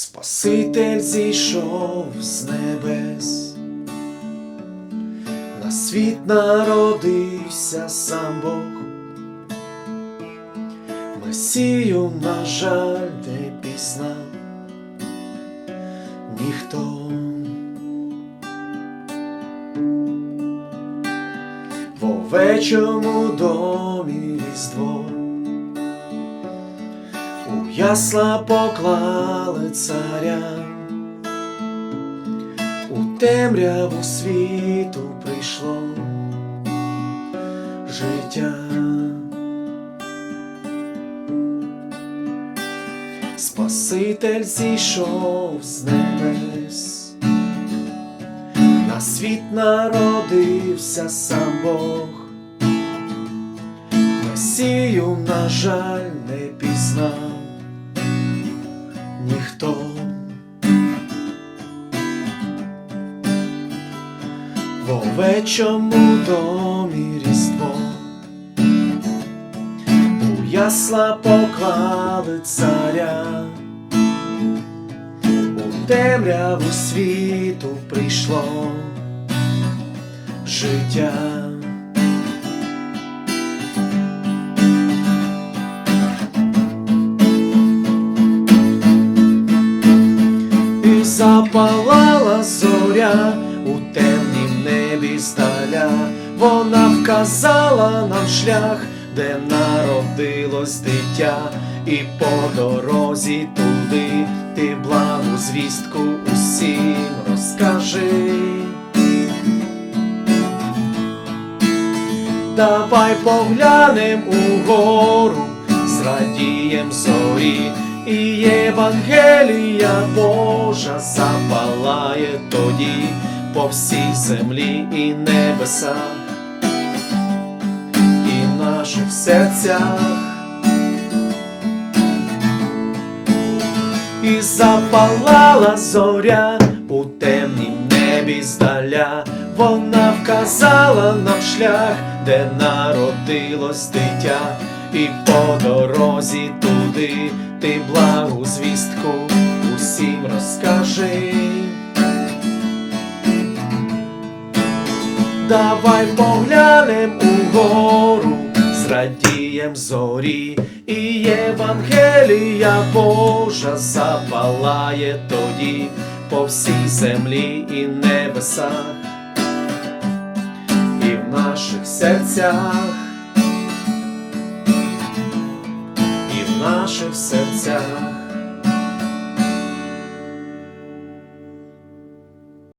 Спаситель зійшов з небес, на світ народився сам Бог, Месію, на жаль, не пізнав. Ніхто. В овечому домі різдво у ясла поклали царя, у темряву світу прийшло життя. Спаситель зійшов з небес, на світ народився сам Бог, Месію, на жаль, не пізнав ніхто. В овечому домі різдво у ясла поклали царя, у темряву світу прийшло життя. Запалала зоря у темнім небі здаля, вона вказала нам шлях, де народилось дитя, і по дорозі туди ти благу звістку усім розкажи. Давай поглянем угору, зрадієм зорі, і Євангелія Божа запалає тоді по всій землі і небесах, і в наших серцях. І запалала зоря у темнім небі здаля, вона вказала нам шлях, де народилось дитя, і по дорозі туди ти благу звістку усім розкажи. Давай поглянем угору, зрадієм зорі, і Євангелія Божа запалає тоді по всій землі і небесах, і в наших серцях, наших серцях.